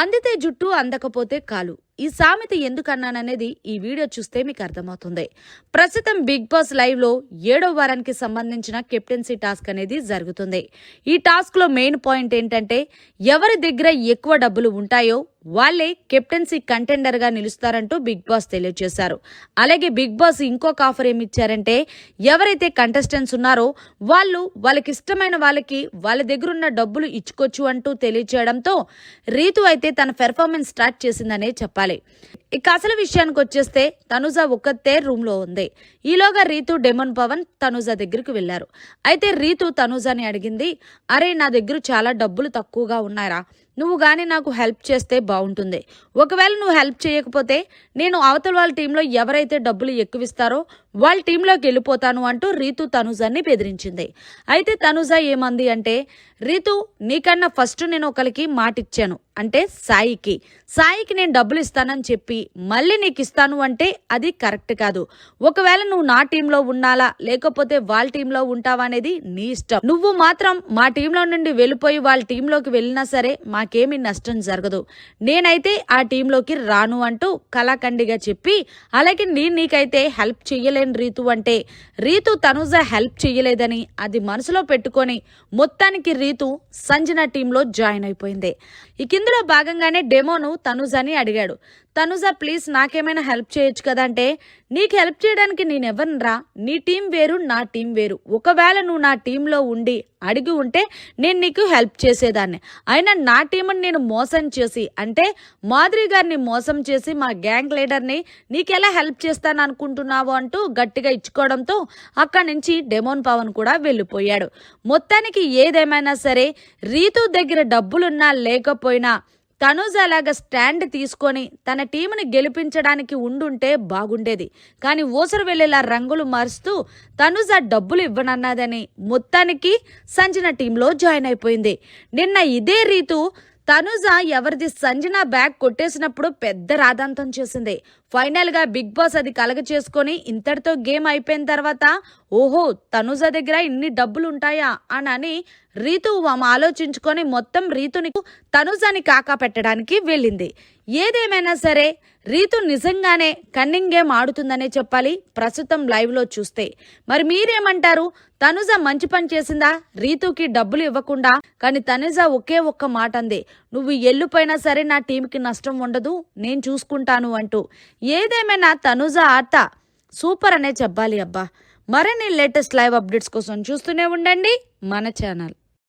అందితే జుట్టు అందకపోతే కాలు. ఈ సామెత ఎందుకన్నాననేది ఈ వీడియో చూస్తే మీకు అర్థమవుతుంది. ప్రస్తుతం బిగ్ బాస్ లైవ్లో ఏడో వారానికి సంబంధించిన కెప్టెన్సీ టాస్క్ అనేది జరుగుతుంది. ఈ టాస్క్లో మెయిన్ పాయింట్ ఏంటంటే ఎవరి దగ్గర ఎక్కువ డబ్బులు ఉంటాయో వాళ్ళే కెప్టెన్సీ కంటెండర్గా నిలుస్తారంటూ బిగ్ బాస్ తెలియజేశారు. అలాగే బిగ్ బాస్ ఇంకొక ఆఫర్ ఏమి ఇచ్చారంటే ఎవరైతే కంటెస్టెంట్స్ ఉన్నారో వాళ్ళు వాళ్ళకి ఇష్టమైన వాళ్ళకి వాళ్ళ దగ్గర ఉన్న డబ్బులు ఇచ్చుకోవచ్చు అంటూ తెలియజేయడంతో రీతు అయితే తన పెర్ఫార్మెన్స్ స్టార్ట్ చేసిందనే చెప్పాలి. ఇక అసలు విషయానికి వచ్చేస్తే తనుజ ఒక్కతే రూమ్లో ఉంది. ఈలోగా రీతు డెమన్ పవన్ తనుజ దగ్గరికి వెళ్ళారు అయితే రీతు తనుజని అడిగింది అరే నా దగ్గర చాలా డబ్బులు తక్కువగా ఉన్నాయరా. నువ్వు కానీ నాకు హెల్ప్ చేస్తే బాగుంటుంది. ఒకవేళ నువ్వు హెల్ప్ చేయకపోతే నేను అవతల వాళ్ళ టీంలో ఎవరైతే డబ్బులు ఎక్కువ ఇస్తారో వాళ్ళ టీంలోకి వెళ్ళిపోతాను అంటూ రీతు తనుజాన్ని బెదిరించింది. అయితే తనుజ ఏమంది అంటే రీతు నీకన్నా ఫస్ట్ నేను ఒకరికి మాటిచ్చాను. అంటే సాయికి. సాయికి నేను డబ్బులు ఇస్తానని చెప్పి మళ్ళీ నీకు ఇస్తాను అంటే అది కరెక్ట్ కాదు. ఒకవేళ నువ్వు నా టీంలో ఉండాలా లేకపోతే వాళ్ళ టీంలో ఉంటావా అనేది నీ ఇష్టం. నువ్వు మాత్రం మా టీంలో నుండి వెళ్ళిపోయి వాళ్ళ టీంలోకి వెళ్ళినా సరే మా నాకేమీ నష్టం జరగదు. నేనైతే ఆ టీంలోకి రాను అంటూ కళాఖండిగా చెప్పి అలాగే నేను నీకైతే హెల్ప్ చేయలేని రీతు అంటే రీతు తనుజ హెల్ప్ చెయ్యలేదని అది మనసులో పెట్టుకొని మొత్తానికి రీతు సంజన టీంలో జాయిన్ అయిపోయింది. ఇక ఇందులో భాగంగానే డెమోను తనుజని అడిగాడు. తనుజ ప్లీజ్ నాకేమైనా హెల్ప్ చేయొచ్చు కదా అంటే నీకు హెల్ప్ చేయడానికి నేను ఎవరినరా? నీ టీం వేరు నా టీం వేరు. ఒకవేళ నువ్వు నా టీంలో ఉండి అడిగి ఉంటే నేను నీకు హెల్ప్ చేసేదాన్ని. అయినా నా టీంని నేను మోసం చేసి అంటే మాధురి గారిని మోసం చేసి మా గ్యాంగ్ లీడర్ని నీకెలా హెల్ప్ చేస్తాను అనుకుంటున్నావు అంటూ గట్టిగా ఇచ్చుకోవడంతో అక్కడి నుంచి డెమోన్ పవన్ కూడా వెళ్ళిపోయాడు. మొత్తానికి ఏదేమైనా సరే రీతు దగ్గర డబ్బులున్నా లేకపోయినా తనూజ అలాగా స్టాండ్ తీసుకొని తన టీంని గెలిపించడానికి ఉండుంటే బాగుండేది. కానీ ఊసరు వెళ్ళేలా రంగులు మారుస్తూ తనూజ డబ్బులు ఇవ్వనన్నదని మొత్తానికి సంజన టీంలో జాయిన్ అయిపోయింది. నిన్న ఇదే రీతు తనుజ ఎవరిది సంజన బ్యాగ్ కొట్టేసినప్పుడు పెద్ద రాధాంతం చేసింది. ఫైనల్గా బిగ్ బాస్ అది కలగ చేసుకొని ఇంతటితో గేమ్ అయిపోయిన తర్వాత ఓహో తనుజ దగ్గర ఇన్ని డబ్బులు ఉంటాయా అని అని రీతు ఆమె ఆలోచించుకొని మొత్తం రీతుని తనుజాని కాకా పెట్టడానికి వెళ్ళింది. ఏదేమైనా సరే రీతు నిజంగానే కన్నింగ్ గేమ్ ఆడుతుందనే చెప్పాలి ప్రస్తుతం లైవ్లో చూస్తే. మరి మీరేమంటారు? తనుజ మంచి పని చేసిందా? రీతుకి డబ్బులు ఇవ్వకుండా కానీ తనుజ ఒకే ఒక్క మాట అంది. నువ్వు ఎల్లుపోయినా సరే నా టీంకి నష్టం ఉండదు నేను చూసుకుంటాను అంటూ. ఏదేమైనా తనుజ ఆట సూపర్ అనే చెప్పాలి అబ్బా. మరిన్ని లేటెస్ట్ లైవ్ అప్డేట్స్ కోసం చూస్తూనే ఉండండి మన ఛానల్.